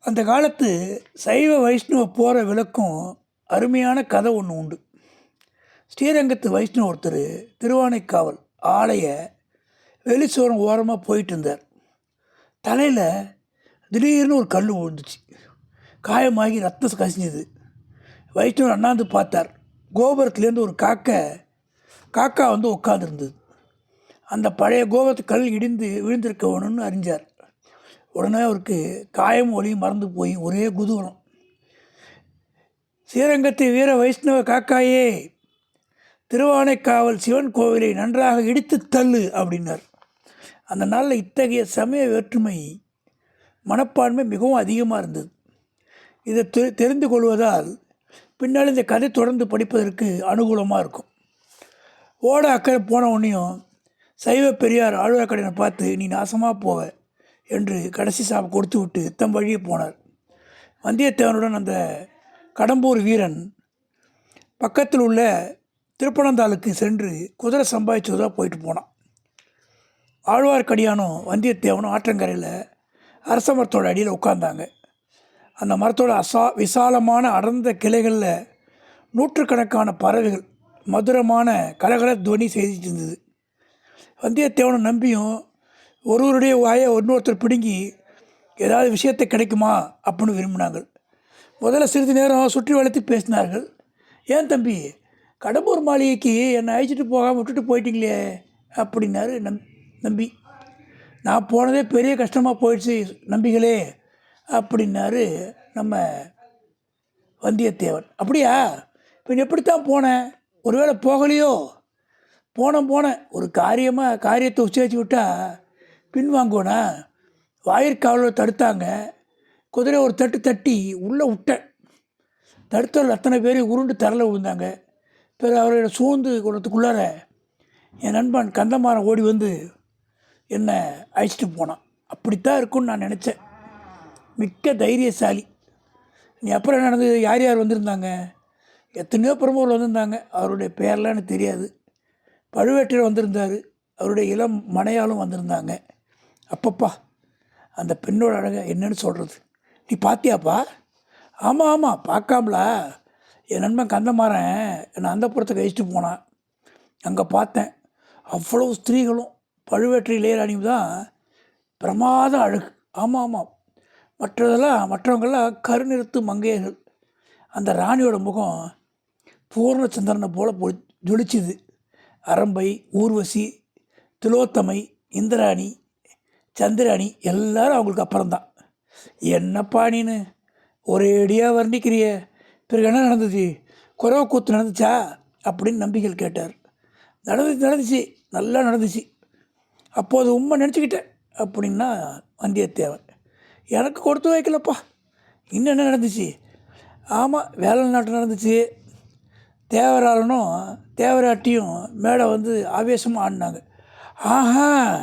அந்த காலத்து சைவ வைஷ்ணவ போகிற விளக்கும் அருமையான கதை ஒன்று உண்டு. ஸ்ரீரங்கத்து வைஷ்ணவ ஒருத்தர் திருவானைக்காவல் ஆலய வெளிச்சோரம் ஓரமாக போயிட்டு இருந்தார். தலையில் திடீர்னு ஒரு கல் விழுந்துச்சு. காயமாகி ரத்தம் கசிஞ்சுது. வைஷ்ணவர் அண்ணாந்து பார்த்தார். கோபுரத்துலேருந்து ஒரு காக்கை காக்கா வந்து உட்காந்துருந்தது அந்த பழைய கோபுரத்து கல் இடிந்து விழுந்திருக்க வேணும்னு அறிஞ்சார். உடனே அவருக்கு காயம் ஒளியும் மறந்து போய் ஒரே குதூகலம். ஸ்ரீரங்கத்தை வீர வைஷ்ணவ காக்காயே திருவானைக்காவல் சிவன் கோவிலை நன்றாக இடித்து தள்ளு அப்படின்னார். அந்த நாளில் இத்தகைய சமய வேற்றுமை மனப்பான்மை மிகவும் அதிகமாக இருந்தது. இதை தெ தெரிந்து கொள்வதால் பின்னால் இந்த கதை தொடர்ந்து படிப்பதற்கு அனுகூலமாக இருக்கும். ஓட அக்கறை போன உடனேயும் சைவ பெரியார் ஆழ்வார்க்கடனை பார்த்து நீ நாசமாக போவ. என்று கடைசி சாப்பை கொடுத்து விட்டு தம் வழியே போனார். வந்தியத்தேவனுடன் அந்த கடம்பூர் வீரன் பக்கத்தில் உள்ள திருப்பனந்தாளுக்கு சென்று குதிரை சம்பாதிச்சதாக போயிட்டு போனான். ஆழ்வார்க்கடியானும் வந்தியத்தேவனும் ஆற்றங்கரையில் அரச மரத்தோட அடியில் உட்காந்தாங்க அந்த மரத்தோட அசா விசாலமான அடர்ந்த கிளைகளில் நூற்றுக்கணக்கான பறவைகள் மதுரமான கலகல துவனி செய்திட்டு இருந்தது வந்தியத்தேவனை நம்பியும் ஒருவருடைய வாயை இன்னொருத்தர் பிடுங்கி ஏதாவது விஷயத்தை கிடைக்குமா அப்படின்னு விரும்பினாங்க முதல்ல சிறிது நேரம் சுற்றி வளர்த்து பேசினார்கள். ஏன் தம்பி கடம்பூர் மாளிகைக்கு என்னை அழைச்சிட்டு போகாமல் விட்டுட்டு போயிட்டீங்களே? அப்படின்னாரு நம் நம்பி. நான் போனதே பெரிய கஷ்டமாக போயிடுச்சு நம்பிகளே அப்படின்னாரு நம்ம வந்தியத்தேவன். அப்படியா? இப்போ எப்படித்தான் போனேன் ஒருவேளை போகலையோ? போனேன் போனேன். ஒரு காரியமாக காரியத்தை உச்சரிச்சு விட்டால் பின்வாங்குவேனா? வாயிற்காவலில் தடுத்தாங்க. குதிரை ஒரு தட்டு தட்டி உள்ளே விட்டேன் தடுத்தவர்கள் அத்தனை பேரையும் உருண்டு தரல விழுந்தாங்க. பிறகு அவர்களை சூழ்ந்து கொடுத்துக்குள்ளார என் நண்பன் கந்தமாரன் ஓடி வந்து என்னை அழைச்சிட்டு போனான். அப்படித்தான் இருக்கும்னு நான் நினச்சேன். மிக்க தைரியசாலி. நீ அப்புறம் என்ன நடந்தது? யார் யார் வந்திருந்தாங்க? எத்தனையோ பிரமுகர்கள் வந்திருந்தாங்க. அவருடைய பேர்லாம் எனக்கு தெரியாது. பழுவேட்டரையர் வந்திருந்தார். அவருடைய இளம் மனையாலும் வந்திருந்தாங்க. அப்பப்பா அந்த பெண்ணோட அழகை என்னன்னு சொல்கிறது நீ பார்த்தியாப்பா ஆமாம் ஆமாம் பார்க்காமலா என் நண்பன் கந்தமாறன் என்னை அந்த புறத்துக்கு கழிச்சிட்டு போனான். அங்கே பார்த்தேன். அவ்வளோ ஸ்திரீகளும் பழுவேற்றை இளையராணியும் தான் பிரமாத அழகு. ஆமாம் ஆமாம் மற்றதெல்லாம் மற்றவங்கெல்லாம் கருநிறுத்து மங்கையர்கள். அந்த ராணியோட முகம் பூர்ண சந்திரனை பொ ஜொலிச்சுது. அரம்பை ஊர்வசி திலோத்தமை இந்திராணி சந்திராணி எல்லாரும் அவங்களுக்கு அப்புறம்தான். என்னப்பா நீனு? ஒரேடியாக வர்ணிக்கிறிய. பிறகு என்ன நடந்துச்சு? குறவை கூத்து நடந்துச்சா? அப்படின்னு நம்பிக்கைகள் கேட்டார். நடந்துச்சு நடந்துச்சு. நல்லா நடந்துச்சு. அப்போது உண்மை நினச்சிக்கிட்டேன் அப்படின்னா வந்தியத்தேவன். எனக்கு கொடுத்து வைக்கலப்பா. இன்னும் என்ன நடந்துச்சு? ஆமாம் வேலை நாட்டு நடந்துச்சு. தேவராளனும் தேவராட்டியும் மேடை வந்து ஆவேசமாக ஆடினாங்க. ஆஹா!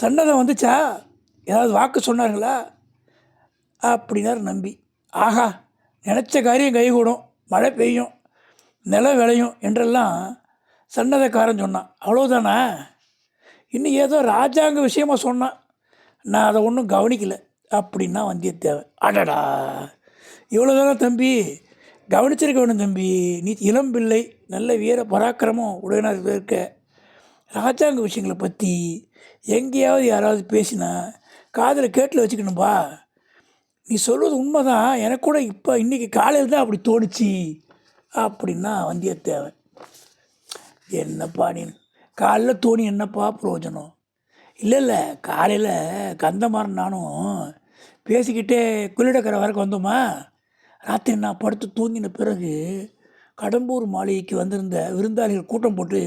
சன்னதம் வந்துச்சா? ஏதாவது வாக்கு சொன்னார்களா? அப்படின்னார் நம்பி. ஆஹா நினச்ச காரியம் கைகூடும். மழை பெய்யும். நிலம் விளையும் என்றெல்லாம் சன்னதக்காரன் சொன்னான். அவ்வளோதானா இன்னும் ஏதோ ராஜாங்க விஷயமா சொன்னான். நான் அதை ஒன்றும் கவனிக்கலை. அப்படின்னா வந்தியத்தேவன். அடடா! இவ்வளோதானா தம்பி? கவனிச்சிருக்க வேணும் தம்பி. நீ இளம்பிள்ளை. நல்ல வீர பராக்கிரமம் உடையனாக இருக்க. ராஜாங்க விஷயங்களை பற்றி எங்கேயாவது யாராவது பேசினா காதில் கேட்டில் வச்சுக்கணும்பா. நீ சொல்வது உண்மைதான். எனக்கு கூட இப்போ இன்றைக்கி காலையில் தான் அப்படி தோணுச்சு. அப்படின்னா வந்தியத்தேவன் என்னப்பா நீ காலைல தோணி என்னப்பா பிரயோஜனம் இல்லை இல்லை காலையில் கந்தமாரன் நானும் பேசிக்கிட்டே குள்ளிடக்கரை வரைக்கும் வந்தோமா? ராத்திரி நான் படுத்து தூங்கின பிறகு கடம்பூர் மாளிகைக்கு வந்திருந்த விருந்தாளிகள் கூட்டம் போட்டு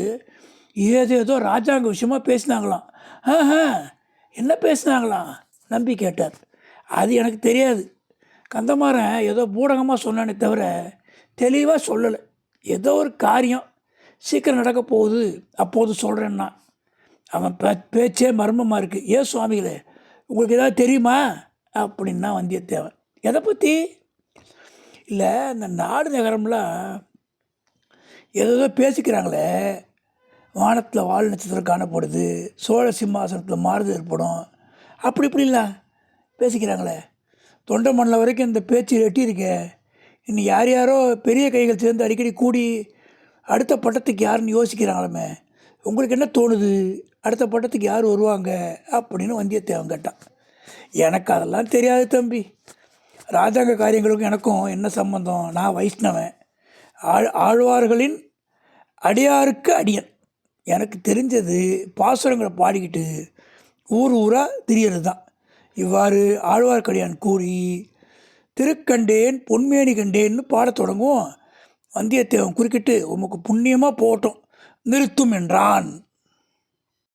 ஏதேதோ ராஜாங்க விஷயமா பேசினாங்களாம். ஆஹா என்ன பேசினாங்களாம்? நம்பி கேட்டார். அது எனக்கு தெரியாது. கந்தமாறன் ஏதோ பூடகமாக சொன்னானே தவிர தெளிவாக சொல்லலை. ஏதோ ஒரு காரியம். சீக்கிரம் நடக்க போகுது அப்போது சொல்கிறேன்னா அவன் பே பேச்சே மர்மமாக இருக்குது ஏன் சுவாமிகளே உங்களுக்கு ஏதாவது தெரியுமா? அப்படின்னா வந்தியத்தேவன் எதை பற்றி இல்லை இந்த நாடு நகரம்லாம் ஏதோ பேசிக்கிறாங்களே. வானத்தில் வால் நட்சத்திரம் காணப்படுது சோழ சிம்மாசனத்தில் மாறுதல் ஏற்படும். அப்படி இப்படிலாம் பேசிக்கிறாங்களே. தொண்டை மண்ணில் வரைக்கும் இந்த பேச்சு எட்டியிருக்கே இன்னும் யார் யாரோ பெரிய கைகள் சேர்ந்து அடிக்கடி கூடி அடுத்த பட்டத்துக்கு யாருன்னு யோசிக்கிறாங்களே உங்களுக்கு என்ன தோணுது? அடுத்த பட்டத்துக்கு யார் வருவாங்க? அப்படின்னு வந்தியத்தேவன் கேட்டான். எனக்கு அதெல்லாம் தெரியாது தம்பி. ராஜாங்க காரியங்களுக்கும் எனக்கும் என்ன சம்பந்தம்? நான் வைஷ்ணவன். ஆழ் ஆழ்வார்களின் அடியாருக்கு அடியன். எனக்கு தெரிஞ்சது பாசுரங்களை பாடிக்கிட்டு ஊர் ஊராக திரியறது தான் இவ்வாறு ஆழ்வார்க்கடியான் கூறி திருக்கண்டேன் பொன்மேனி கண்டேன்னு பாடத் தொடங்கும் வந்தியத்தேவன் குறுக்கிட்டு உமக்கு புண்ணியமாக போகட்டும். நிறுத்தும் என்றான்.